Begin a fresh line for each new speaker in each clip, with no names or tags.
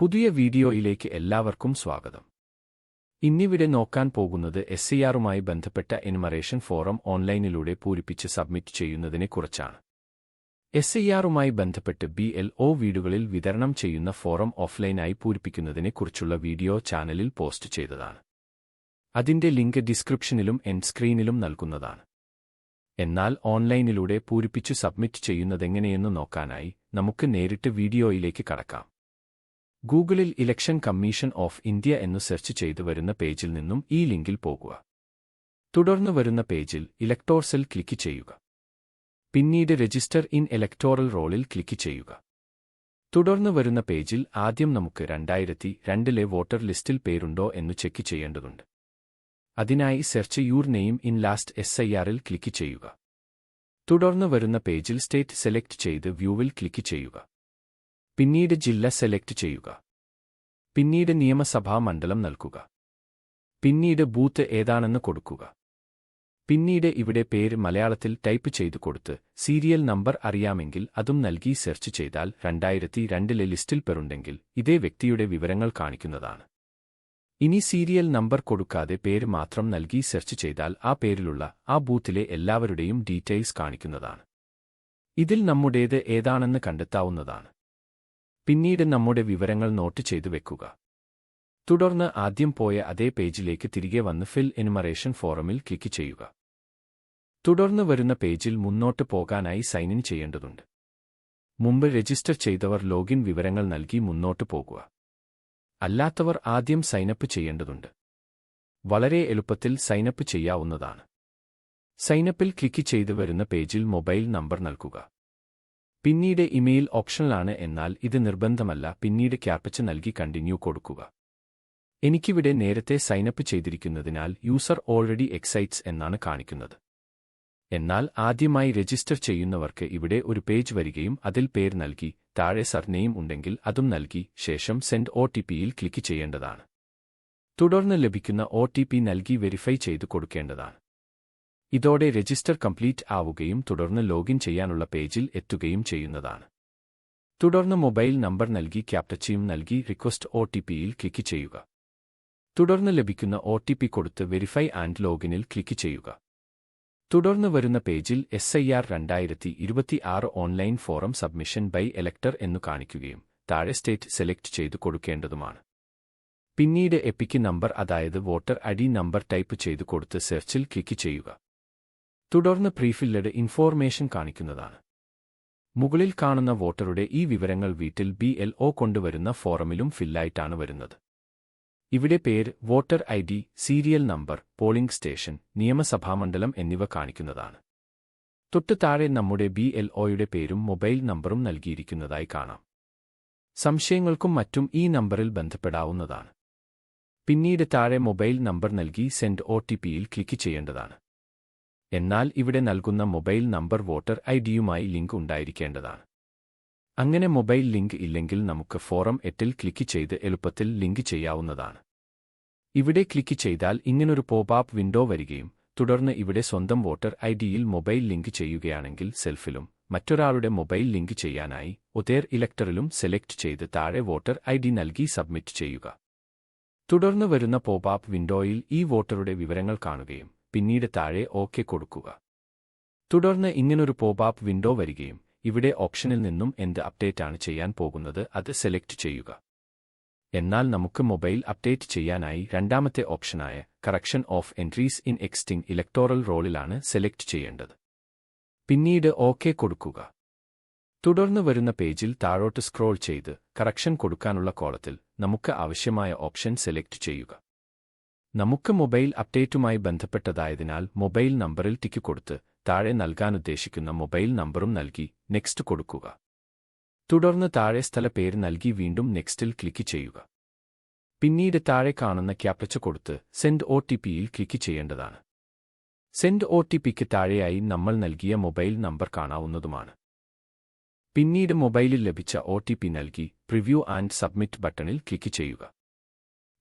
പുതിയ വീഡിയോയിലേക്ക് എല്ലാവർക്കും സ്വാഗതം. ഇന്നിവിടെ നോക്കാൻ പോകുന്നത് എസ് സി ആറുമായി ബന്ധപ്പെട്ട എനുമറേഷൻ ഫോറം ഓൺലൈനിലൂടെ പൂരിപ്പിച്ച് സബ്മിറ്റ് ചെയ്യുന്നതിനെക്കുറിച്ചാണ് എസ് സി ആറുമായി ബന്ധപ്പെട്ട് ബി എൽ ഒ വീടുകളിൽ വിതരണം ചെയ്യുന്ന ഫോറം ഓഫ്ലൈനായി പൂരിപ്പിക്കുന്നതിനെക്കുറിച്ചുള്ള വീഡിയോ ചാനലിൽ പോസ്റ്റ് ചെയ്തതാണ്. അതിന്റെ ലിങ്ക് ഡിസ്ക്രിപ്ഷനിലും എൻ സ്ക്രീനിലും നൽകുന്നതാണ്. എന്നാൽ ഓൺലൈനിലൂടെ പൂരിപ്പിച്ചു സബ്മിറ്റ് ചെയ്യുന്നതെങ്ങനെയെന്ന് നോക്കാനായി നമുക്ക് നേരിട്ട് വീഡിയോയിലേക്ക് കടക്കാം. ഗൂഗിളിൽ ഇലക്ഷൻ കമ്മീഷൻ ഓഫ് ഇന്ത്യ എന്ന് സെർച്ച് ചെയ്തു വരുന്ന പേജിൽ നിന്നും ഈ ലിങ്കിൽ പോകുക. തുടർന്ന് വരുന്ന പേജിൽ ഇലക്ടോർസിൽ ക്ലിക്ക് ചെയ്യുക. പിന്നീട് രജിസ്റ്റർ ഇൻ ഇലക്ടോറൽ റോളിൽ ക്ലിക്ക് ചെയ്യുക. തുടർന്ന് വരുന്ന പേജിൽ ആദ്യം നമുക്ക് രണ്ടായിരത്തി രണ്ടിലെ വോട്ടർ ലിസ്റ്റിൽ പേരുണ്ടോ എന്ന് ചെക്ക് ചെയ്യേണ്ടതുണ്ട്. അതിനായി search your name in last S I ആറിൽ ക്ലിക്ക് ചെയ്യുക. തുടർന്ന് വരുന്ന പേജിൽ സ്റ്റേറ്റ് സെലക്ട് ചെയ്ത് വ്യൂവിൽ ക്ലിക്ക് ചെയ്യുക. പിന്നീട് ജില്ല സെലക്ട് ചെയ്യുക. പിന്നീട് നിയമസഭാ മണ്ഡലം നൽകുക. പിന്നീട് ബൂത്ത് ഏതാണെന്ന് കൊടുക്കുക. പിന്നീട് ഇവിടെ പേര് മലയാളത്തിൽ ടൈപ്പ് ചെയ്തു കൊടുത്ത് സീരിയൽ നമ്പർ അറിയാമെങ്കിൽ അതും നൽകി സെർച്ച് ചെയ്താൽ രണ്ടായിരത്തി രണ്ടിലെ ലിസ്റ്റിൽ പെറുണ്ടെങ്കിൽ ഇതേ വ്യക്തിയുടെ വിവരങ്ങൾ കാണിക്കുന്നതാണ്. ഇനി സീരിയൽ നമ്പർ കൊടുക്കാതെ പേര് മാത്രം നൽകി സെർച്ച് ചെയ്താൽ ആ പേരിലുള്ള ആ ബൂത്തിലെ എല്ലാവരുടെയും ഡീറ്റെയിൽസ് കാണിക്കുന്നതാണ്. ഇതിൽ നമ്മുടേത് ഏതാണെന്ന് കണ്ടെത്താവുന്നതാണ്. പിന്നീട് നമ്മുടെ വിവരങ്ങൾ നോട്ട് ചെയ്തു വെക്കുക. തുടർന്ന് ആദ്യം പോയ അതേ പേജിലേക്ക് തിരികെ വന്ന് ഫിൽ എനുമറേഷൻ ഫോറമിൽ ക്ലിക്ക് ചെയ്യുക. തുടർന്ന് വരുന്ന പേജിൽ മുന്നോട്ട് പോകാനായി സൈൻ ഇൻ ചെയ്യേണ്ടതുണ്ട്. മുമ്പ് രജിസ്റ്റർ ചെയ്തവർ ലോഗിൻ വിവരങ്ങൾ നൽകി മുന്നോട്ട് പോകുക. അല്ലാത്തവർ ആദ്യം സൈനപ്പ് ചെയ്യേണ്ടതുണ്ട്. വളരെ എളുപ്പത്തിൽ സൈനപ്പ് ചെയ്യാവുന്നതാണ്. സൈനപ്പിൽ ക്ലിക്ക് ചെയ്തു വരുന്ന പേജിൽ മൊബൈൽ നമ്പർ നൽകുക. പിന്നീട് ഇമെയിൽ ഓപ്ഷനിലാണ് എന്നാൽ ഇത് നിർബന്ധമല്ല. പിന്നീട് ക്യാപ്ച നൽകി കണ്ടിന്യൂ കൊടുക്കുക. എനിക്കിവിടെ നേരത്തെ സൈനപ്പ് ചെയ്തിരിക്കുന്നതിനാൽ യൂസർ ഓൾറെഡി എക്സൈറ്റ്സ് എന്നാണ് കാണിക്കുന്നത്. എന്നാൽ ആദ്യമായി രജിസ്റ്റർ ചെയ്യുന്നവർക്ക് ഇവിടെ ഒരു പേജ് വരികയും അതിൽ പേര് നൽകി താഴെ സർനെയും ഉണ്ടെങ്കിൽ അതും നൽകി ശേഷം സെൻഡ് ഒ ടി പിയിൽ ക്ലിക്ക് ചെയ്യേണ്ടതാണ്. തുടർന്ന് ലഭിക്കുന്ന ഒ ടി പി നൽകി വെരിഫൈ ചെയ്തു കൊടുക്കേണ്ടതാണ്. ഇതോടെ രജിസ്റ്റർ കംപ്ലീറ്റ് ആവുകയും തുടർന്ന് ലോഗിൻ ചെയ്യാനുള്ള പേജിൽ എത്തുകയും ചെയ്യുന്നതാണ്. തുടർന്ന് മൊബൈൽ നമ്പർ നൽകി ക്യാപ്റ്റച്ചയും നൽകി റിക്വസ്റ്റ് ഒ ടി പിയിൽ ക്ലിക്ക് ചെയ്യുക. തുടർന്ന് ലഭിക്കുന്ന ഒ ടി പി കൊടുത്ത് വെരിഫൈ ആൻഡ് ലോഗിനിൽ ക്ലിക്ക് ചെയ്യുക. തുടർന്ന് വരുന്ന പേജിൽ എസ് ഐ ആർ രണ്ടായിരത്തി ഇരുപത്തിയാറ് online form submission by elector എന്ന് കാണിക്കുകയും താഴെ സ്റ്റേറ്റ് സെലക്ട് ചെയ്തു കൊടുക്കേണ്ടതുമാണ്. പിന്നീട് എപ്പിക്ക് നമ്പർ അതായത് voter I D number type ചെയ്തു കൊടുത്ത് സെർച്ചിൽ ക്ലിക്ക് ചെയ്യുക. തുടർന്ന് പ്രീഫില്ലഡ് ഇൻഫോർമേഷൻ കാണിക്കുന്നതാണ്. മുകളിൽ കാണുന്ന വോട്ടറുടെ ഈ വിവരങ്ങൾ വീട്ടിൽ ബി എൽ ഒ കൊണ്ടുവരുന്ന ഫോറമിലും ഫില്ലായിട്ടാണ് വരുന്നത്. ഇവിടെ പേര് voter I D serial number polling station നിയമസഭാമണ്ഡലം എന്നിവ കാണിക്കുന്നതാണ്. തൊട്ടു താഴെ നമ്മുടെ ബി എൽ ഒയുടെ പേരും മൊബൈൽ നമ്പറും നൽകിയിരിക്കുന്നതായി കാണാം. സംശയങ്ങൾക്കും മറ്റും ഈ നമ്പറിൽ ബന്ധപ്പെടാവുന്നതാണ്. പിന്നീട് താഴെ മൊബൈൽ നമ്പർ നൽകി സെൻഡ് ഒ ടി പിയിൽ ക്ലിക്ക് ചെയ്യേണ്ടതാണ്. എന്നാൽ ഇവിടെ നൽകുന്ന മൊബൈൽ നമ്പർ വോട്ടർ ഐ ഡിയുമായി ലിങ്ക് ഉണ്ടായിരിക്കേണ്ടതാണ്. അങ്ങനെ മൊബൈൽ ലിങ്ക് ഇല്ലെങ്കിൽ നമുക്ക് ഫോറം എട്ടിൽ ക്ലിക്ക് ചെയ്ത് എളുപ്പത്തിൽ ലിങ്ക് ചെയ്യാവുന്നതാണ്. ഇവിടെ ക്ലിക്ക് ചെയ്താൽ ഇങ്ങനൊരു പോപ്പ് വിൻഡോ വരികയും തുടർന്ന് ഇവിടെ സ്വന്തം വോട്ടർ ഐ ഡിയിൽ മൊബൈൽ ലിങ്ക് ചെയ്യുകയാണെങ്കിൽ സെൽഫിലും മറ്റൊരാളുടെ മൊബൈൽ ലിങ്ക് ചെയ്യാനായി ഒതേർ ഇലക്ടറിലും സെലക്ട് ചെയ്ത് താഴെ വോട്ടർ ഐ ഡി നൽകി സബ്മിറ്റ് ചെയ്യുക. തുടർന്ന് വരുന്ന പോപ്പ് വിൻഡോയിൽ ഈ വോട്ടറുടെ വിവരങ്ങൾ കാണുകയും പിന്നീട് താഴെ ഓക്കെ കൊടുക്കുക. തുടർന്ന് ഇങ്ങനൊരു പോപ്പ് വിൻഡോ വരികയും ഇവിടെ ഓപ്ഷനിൽ നിന്നും എന്ത് അപ്ഡേറ്റ് ആണ് ചെയ്യാൻ പോകുന്നത് അത് സെലക്ട് ചെയ്യുക. എന്നാൽ നമുക്ക് മൊബൈൽ അപ്ഡേറ്റ് ചെയ്യാനായി രണ്ടാമത്തെ ഓപ്ഷനായ correction of entries in existing electoral റോളിലാണ് select ചെയ്യേണ്ടത്. പിന്നീട് ഓക്കെ കൊടുക്കുക. തുടർന്ന് വരുന്ന പേജിൽ താഴോട്ട് സ്ക്രോൾ ചെയ്ത് കറക്ഷൻ കൊടുക്കാനുള്ള കോളത്തിൽ നമുക്ക് ആവശ്യമായ ഓപ്ഷൻ സെലക്ട് ചെയ്യുക. നമുക്ക് മൊബൈൽ അപ്ഡേറ്റുമായി ബന്ധപ്പെട്ടതായതിനാൽ മൊബൈൽ നമ്പറിൽ ടിക്ക് കൊടുത്ത് താഴെ നൽകാനുദ്ദേശിക്കുന്ന മൊബൈൽ നമ്പറും നൽകി നെക്സ്റ്റ് കൊടുക്കുക. തുടർന്ന് താഴെ സ്ഥല പേര് നൽകി വീണ്ടും നെക്സ്റ്റിൽ ക്ലിക്ക് ചെയ്യുക. പിന്നീട് താഴെ കാണുന്ന ക്യാപ്ച കൊടുത്ത് സെൻഡ് ഒ ടി പിയിൽ ക്ലിക്ക് ചെയ്യേണ്ടതാണ്. സെൻഡ് ഒ ടി പിക്ക് താഴെയായി നമ്മൾ നൽകിയ മൊബൈൽ നമ്പർ കാണാവുന്നതുമാണ്. പിന്നീട് മൊബൈലിൽ ലഭിച്ച ഒ ടി പി നൽകി പ്രിവ്യൂ ആൻഡ് സബ്മിറ്റ് ബട്ടണിൽ ക്ലിക്ക് ചെയ്യുക.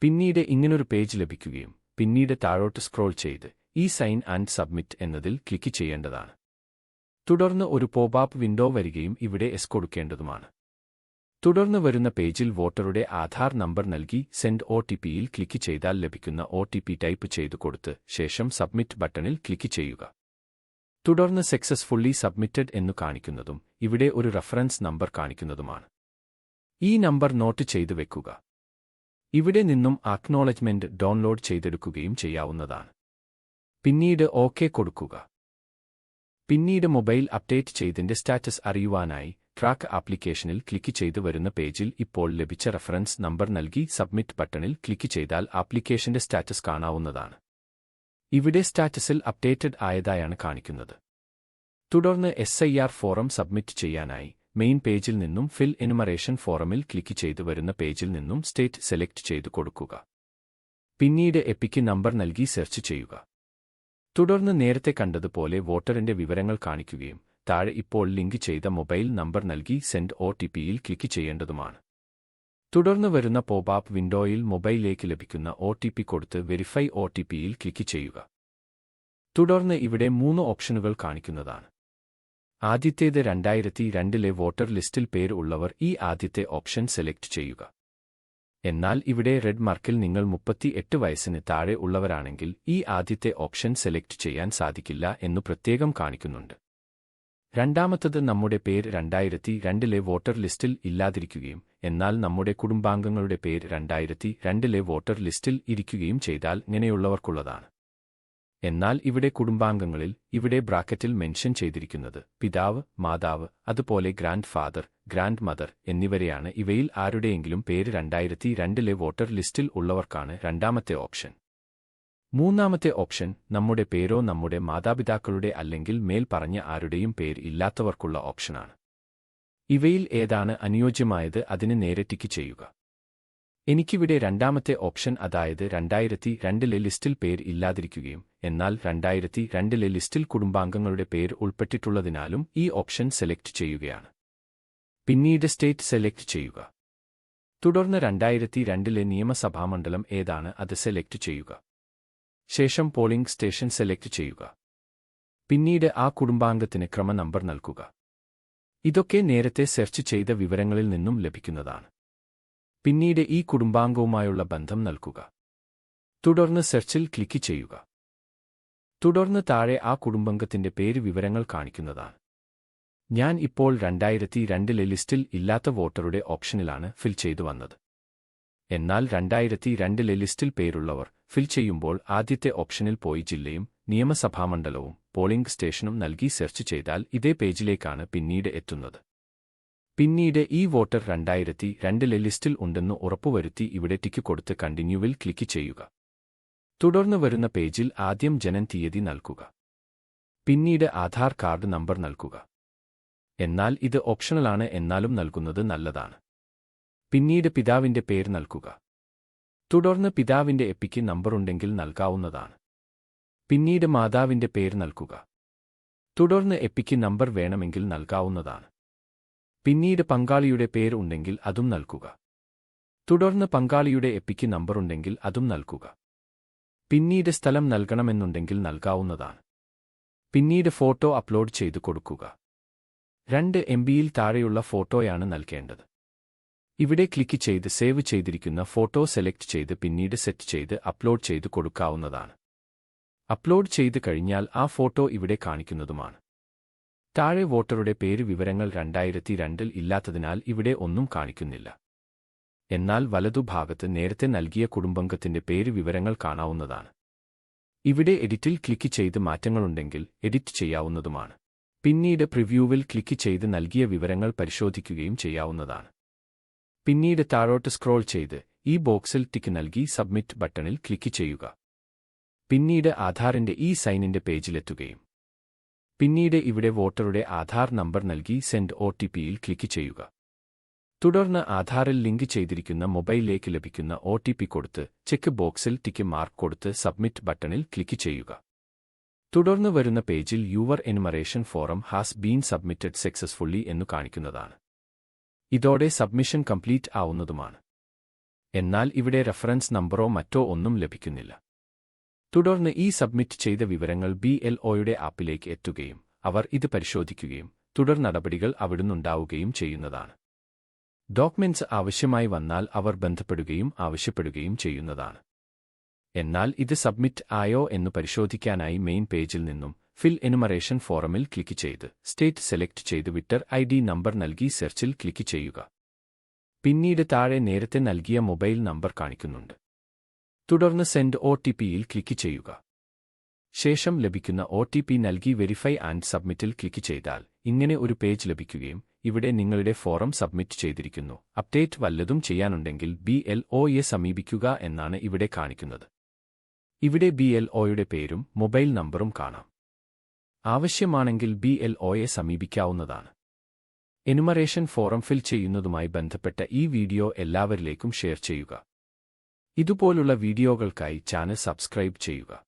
പിന്നീട് ഇങ്ങനൊരു പേജ് ലഭിക്കുകയും പിന്നീട് താഴോട്ട് സ്ക്രോൾ ചെയ്ത് ഈ സൈൻ ആൻഡ് സബ്മിറ്റ് എന്നതിൽ ക്ലിക്ക് ചെയ്യേണ്ടതാണ്. തുടർന്ന് ഒരു പോപ്പ് വിൻഡോ വരികയും ഇവിടെ എസ് കൊടുക്കേണ്ടതുമാണ്. തുടർന്ന് വരുന്ന പേജിൽ വോട്ടറുടെ ആധാർ നമ്പർ നൽകി സെൻഡ് ഒ ടി പിയിൽ ക്ലിക്ക് ചെയ്താൽ ലഭിക്കുന്ന ഒ ടി പി ടൈപ്പ് ചെയ്തു കൊടുത്ത് ശേഷം സബ്മിറ്റ് ബട്ടണിൽ ക്ലിക്ക് ചെയ്യുക. തുടർന്ന് സക്സസ്ഫുള്ളി സബ്മിറ്റഡ് എന്നു കാണിക്കുന്നതും ഇവിടെ ഒരു റഫറൻസ് നമ്പർ കാണിക്കുന്നതുമാണ്. ഈ നമ്പർ നോട്ട് ചെയ്തു വെക്കുക. ഇവിടെ നിന്നും അക്നോളജ്മെന്റ് ഡൗൺലോഡ് ചെയ്തെടുക്കുകയും ചെയ്യാവുന്നതാണ്. പിന്നീട് ഓക്കെ കൊടുക്കുക. പിന്നീട് മൊബൈൽ അപ്ഡേറ്റ് ചെയ്തിന്റെ സ്റ്റാറ്റസ് അറിയുവാനായി ട്രാക്ക് ആപ്ലിക്കേഷനിൽ ക്ലിക്ക് ചെയ്തു വരുന്ന പേജിൽ ഇപ്പോൾ ലഭിച്ച റഫറൻസ് നമ്പർ നൽകി സബ്മിറ്റ് ബട്ടണിൽ ക്ലിക്ക് ചെയ്താൽ ആപ്ലിക്കേഷന്റെ സ്റ്റാറ്റസ് കാണാവുന്നതാണ്. ഇവിടെ സ്റ്റാറ്റസിൽ അപ്ഡേറ്റഡ് ആയതായാണ് കാണിക്കുന്നത്. തുടർന്ന് S I R form submit ചെയ്യാനായി മെയിൻ പേജിൽ നിന്നും ഫിൽ എനുമറേഷൻ ഫോറമിൽ ക്ലിക്ക് ചെയ്ത് വരുന്ന പേജിൽ നിന്നും സ്റ്റേറ്റ് സെലക്ട് ചെയ്തു കൊടുക്കുക. പിന്നീട് എപ്പിക്ക് നമ്പർ നൽകി സെർച്ച് ചെയ്യുക. തുടർന്ന് നേരത്തെ കണ്ടതുപോലെ വോട്ടറിന്റെ വിവരങ്ങൾ കാണിക്കുകയും താഴെ ഇപ്പോൾ ലിങ്ക് ചെയ്ത മൊബൈൽ നമ്പർ നൽകി സെൻഡ് ഒ ടി പിയിൽ ക്ലിക്ക് ചെയ്യേണ്ടതുമാണ്. തുടർന്ന് വരുന്ന പോപ്പ് വിൻഡോയിൽ മൊബൈലിലേക്ക് ലഭിക്കുന്ന ഒ ടി പി കൊടുത്ത് വെരിഫൈ ഒ ടി പിയിൽ ക്ലിക്ക് ചെയ്യുക. തുടർന്ന് ഇവിടെ മൂന്ന് ഓപ്ഷനുകൾ കാണിക്കുന്നതാണ്. ആദ്യത്തേത് രണ്ടായിരത്തി രണ്ടിലെ വോട്ടർ ലിസ്റ്റിൽ പേര് ഉള്ളവർ ഈ ആദ്യത്തെ ഓപ്ഷൻ സെലക്ട് ചെയ്യുക. എന്നാൽ ഇവിടെ റെഡ് മാർക്കിൽ നിങ്ങൾ മുപ്പത്തി എട്ട് വയസ്സിന് താഴെ ഉള്ളവരാണെങ്കിൽ ഈ ആദ്യത്തെ ഓപ്ഷൻ സെലക്ട് ചെയ്യാൻ സാധിക്കില്ല എന്നു പ്രത്യേകം കാണിക്കുന്നുണ്ട്. രണ്ടാമത്തത് നമ്മുടെ പേര് രണ്ടായിരത്തി രണ്ടിലെ വോട്ടർ ലിസ്റ്റിൽ ഇല്ലാതിരിക്കുകയും എന്നാൽ നമ്മുടെ കുടുംബാംഗങ്ങളുടെ പേര് രണ്ടായിരത്തി രണ്ടിലെ വോട്ടർ ലിസ്റ്റിൽ ഇരിക്കുകയും ചെയ്താൽ ഇങ്ങനെയുള്ളവർക്കുള്ളതാണ്. എന്നാൽ ഇവിടെ കുടുംബാംഗങ്ങളിൽ ഇവിടെ ബ്രാക്കറ്റിൽ മെൻഷൻ ചെയ്തിരിക്കുന്നത് പിതാവ് മാതാവ് അതുപോലെ ഗ്രാൻഡ് ഫാദർ ഗ്രാൻഡ് മദർ എന്നിവരെയാണ്. ഇവയിൽ ആരുടെയെങ്കിലും പേര് രണ്ടായിരത്തി രണ്ടിലെ വോട്ടർ ലിസ്റ്റിൽ ഉള്ളവർക്കാണ് രണ്ടാമത്തെ ഓപ്ഷൻ. മൂന്നാമത്തെ ഓപ്ഷൻ നമ്മുടെ പേരോ നമ്മുടെ മാതാപിതാക്കളുടെ അല്ലെങ്കിൽ മേൽ പറഞ്ഞ ആരുടെയും പേര് ഇല്ലാത്തവർക്കുള്ള ഓപ്ഷനാണ്. ഇവയിൽ ഏതാണ് അനുയോജ്യമായത് അതിന് നേരെ ടിക്ക് ചെയ്യുക. എനിക്കിവിടെ രണ്ടാമത്തെ ഓപ്ഷൻ അതായത് രണ്ടായിരത്തി രണ്ടിലെ ലിസ്റ്റിൽ പേര് ഇല്ലാതിരിക്കുകയും എന്നാൽ രണ്ടായിരത്തി രണ്ടിലെ ലിസ്റ്റിൽ കുടുംബാംഗങ്ങളുടെ പേര് ഉൾപ്പെട്ടിട്ടുള്ളതിനാലും ഈ ഓപ്ഷൻ സെലക്ട് ചെയ്യുകയാണ്. പിന്നീട് സ്റ്റേറ്റ് സെലക്ട് ചെയ്യുക. തുടർന്ന് രണ്ടായിരത്തി രണ്ടിലെ നിയമസഭാ മണ്ഡലം ഏതാണ് അത് സെലക്ട് ചെയ്യുക. ശേഷം പോളിംഗ് സ്റ്റേഷൻ സെലക്ട് ചെയ്യുക. പിന്നീട് ആ കുടുംബാംഗത്തിന് ക്രമ നമ്പർ നൽകുക. ഇതൊക്കെ നേരത്തെ സെർച്ച് ചെയ്ത വിവരങ്ങളിൽ നിന്നും ലഭിക്കുന്നതാണ്. പിന്നീട് ഈ കുടുംബാംഗവുമായുള്ള ബന്ധം നൽകുക. തുടർന്ന് സെർച്ചിൽ ക്ലിക്ക് ചെയ്യുക. തുടർന്ന് താഴെ ആ കുടുംബംഗത്തിന്റെ പേര് വിവരങ്ങൾ കാണിക്കുന്നതാണ്. ഞാൻ ഇപ്പോൾ രണ്ടായിരത്തി രണ്ടിലെ ലിസ്റ്റിൽ ഇല്ലാത്ത വോട്ടറുടെ ഓപ്ഷനിലാണ് ഫിൽ ചെയ്തു വന്നത്. എന്നാൽ രണ്ടായിരത്തി രണ്ടിലെ ലിസ്റ്റിൽ പേരുള്ളവർ ഫിൽ ചെയ്യുമ്പോൾ ആദ്യത്തെ ഓപ്ഷനിൽ പോയി ജില്ലയും നിയമസഭാമണ്ഡലവും പോളിംഗ് സ്റ്റേഷനും നൽകി സെർച്ച് ചെയ്താൽ ഇതേ പേജിലേക്കാണ് പിന്നീട് എത്തുന്നത്. പിന്നീട് ഈ വോട്ടർ രണ്ടായിരത്തി രണ്ടിലെ ലിസ്റ്റിൽ ഉണ്ടെന്ന് ഉറപ്പുവരുത്തി ഇവിടെ ടിക്ക് കൊടുത്ത് കണ്ടിന്യൂവിൽ ക്ലിക്ക് ചെയ്യുക. തുടർന്ന് വരുന്ന പേജിൽ ആദ്യം ജനൻ തീയതി നൽകുക. പിന്നീട് ആധാർ കാർഡ് നമ്പർ നൽകുക. എന്നാൽ ഇത് ഓപ്ഷണലാണ് എന്നാലും നൽകുന്നത് നല്ലതാണ്. പിന്നീട് പിതാവിന്റെ പേര് നൽകുക. തുടർന്ന് പിതാവിന്റെ എപ്പിക്ക് നമ്പറുണ്ടെങ്കിൽ നൽകാവുന്നതാണ്. പിന്നീട് മാതാവിന്റെ പേര് നൽകുക. തുടർന്ന് എപ്പിക്ക് നമ്പർ വേണമെങ്കിൽ നൽകാവുന്നതാണ്. പിന്നീട് പങ്കാളിയുടെ പേര് ഉണ്ടെങ്കിൽ അതും നൽകുക. തുടർന്ന് പങ്കാളിയുടെ എപ്പിക്ക് നമ്പറുണ്ടെങ്കിൽ അതും നൽകുക. പിന്നീട് സ്ഥലം നൽകണമെന്നുണ്ടെങ്കിൽ നൽകാവുന്നതാണ്. പിന്നീട് ഫോട്ടോ അപ്ലോഡ് ചെയ്തു കൊടുക്കുക. രണ്ട് എം ബിയിൽ താഴെയുള്ള ഫോട്ടോയാണ് നൽകേണ്ടത്. ഇവിടെ ക്ലിക്ക് ചെയ്ത് സേവ് ചെയ്തിരിക്കുന്ന ഫോട്ടോ സെലക്ട് ചെയ്ത് പിന്നീട് സെറ്റ് ചെയ്ത് അപ്ലോഡ് ചെയ്ത് കൊടുക്കാവുന്നതാണ്. അപ്ലോഡ് ചെയ്ത് കഴിഞ്ഞാൽ ആ ഫോട്ടോ ഇവിടെ കാണിക്കുന്നതുമാണ്. താഴെ വോട്ടറുടെ പേര് വിവരങ്ങൾ രണ്ടായിരത്തി രണ്ടിൽ ഇല്ലാത്തതിനാൽ ഇവിടെ ഒന്നും കാണിക്കുന്നില്ല. എന്നാൽ വലതുഭാഗത്ത് നേരത്തെ നൽകിയ കുടുംബാംഗത്തിന്റെ പേര് വിവരങ്ങൾ കാണാവുന്നതാണ്. ഇവിടെ എഡിറ്റിൽ ക്ലിക്ക് ചെയ്ത് മാറ്റങ്ങളുണ്ടെങ്കിൽ എഡിറ്റ് ചെയ്യാവുന്നതുമാണ്. പിന്നീട് പ്രിവ്യൂവിൽ ക്ലിക്ക് ചെയ്ത് നൽകിയ വിവരങ്ങൾ പരിശോധിക്കുകയും ചെയ്യാവുന്നതാണ്. പിന്നീട് താഴോട്ട് സ്ക്രോൾ ചെയ്ത് ഈ ബോക്സിൽ ടിക്ക് നൽകി സബ്മിറ്റ് ബട്ടണിൽ ക്ലിക്ക് ചെയ്യുക. പിന്നീട് ആധാറിന്റെ ഈ സൈനിന്റെ പേജിലെത്തുകയും. പിന്നീട് ഇവിടെ വോട്ടറുടെ ആധാർ നമ്പർ നൽകി സെൻഡ് ഒ ടി പിയിൽ ക്ലിക്ക് ചെയ്യുക. തുടർന്ന് ആധാറിൽ ലിങ്ക് ചെയ്തിരിക്കുന്ന മൊബൈലിലേക്ക് ലഭിക്കുന്ന ഒ ടി പി കൊടുത്ത് ചെക്ക് ബോക്സിൽ ടിക്ക് മാർക്ക് കൊടുത്ത് സബ്മിറ്റ് ബട്ടണിൽ ക്ലിക്ക് ചെയ്യുക. തുടർന്ന് വരുന്ന പേജിൽ your enumeration form has been submitted successfully എന്ന് കാണിക്കുന്നതാണ്. ഇതോടെ സബ്മിഷൻ കംപ്ലീറ്റ് ആവുന്നതുമാണ്. എന്നാൽ ഇവിടെ റഫറൻസ് നമ്പറോ മറ്റോ ഒന്നും ലഭിക്കുന്നില്ല. തുടർന്ന് ഈ സബ്മിറ്റ് ചെയ്ത വിവരങ്ങൾ ബി എൽ ഒയുടെ ആപ്പിലേക്ക് എത്തുകയും അവർ ഇത് പരിശോധിക്കുകയും തുടർ നടപടികൾ അവിടുന്നുണ്ടാവുകയും ചെയ്യുന്നതാണ്. ഡോക്യുമെന്റ്സ് ആവശ്യമായി വന്നാൽ അവർ ബന്ധപ്പെടുകയും ആവശ്യപ്പെടുകയും ചെയ്യുന്നതാണ്. എന്നാൽ ഇത് സബ്മിറ്റ് ആയോ എന്ന് പരിശോധിക്കാനായി മെയിൻ പേജിൽ നിന്നും ഫിൽ എനുമറേഷൻ ഫോറമിൽ ക്ലിക്ക് ചെയ്ത് സ്റ്റേറ്റ് സെലക്ട് ചെയ്ത് വിറ്റർ ഐ ഡി നമ്പർ നൽകി സെർച്ചിൽ ക്ലിക്ക് ചെയ്യുക. പിന്നീട് താഴെ നേരത്തെ നൽകിയ മൊബൈൽ നമ്പർ കാണിക്കുന്നുണ്ട്. തുടർന്ന് സെൻഡ് ഒ ടി പിയിൽ ക്ലിക്ക് ചെയ്യുക. ശേഷം ലഭിക്കുന്ന ഒ ടി പി നൽകി വെരിഫൈ ആൻഡ് സബ്മിറ്റിൽ ക്ലിക്ക് ചെയ്താൽ ഇങ്ങനെ ഒരു പേജ് ലഭിക്കുകയും ഇവിടെ നിങ്ങളുടെ ഫോറം സബ്മിറ്റ് ചെയ്തിരിക്കുന്നു. അപ്ഡേറ്റ് വല്ലതും ചെയ്യാനുണ്ടെങ്കിൽ ബി എൽ ഒയെ സമീപിക്കുക എന്നാണ് ഇവിടെ കാണിക്കുന്നത്. ഇവിടെ ബി എൽ ഒയുടെ പേരും മൊബൈൽ നമ്പറും കാണാം. ആവശ്യമാണെങ്കിൽ ബി എൽ ഒയെ സമീപിക്കാവുന്നതാണ്. എനുമറേഷൻ ഫോറം ഫിൽ ചെയ്യുന്നതുമായി ബന്ധപ്പെട്ട ഈ വീഡിയോ എല്ലാവരിലേക്കും ഷെയർ ചെയ്യുക. ഇതുപോലുള്ള വീഡിയോകൾക്കായി ചാനൽ സബ്സ്ക്രൈബ് ചെയ്യുക.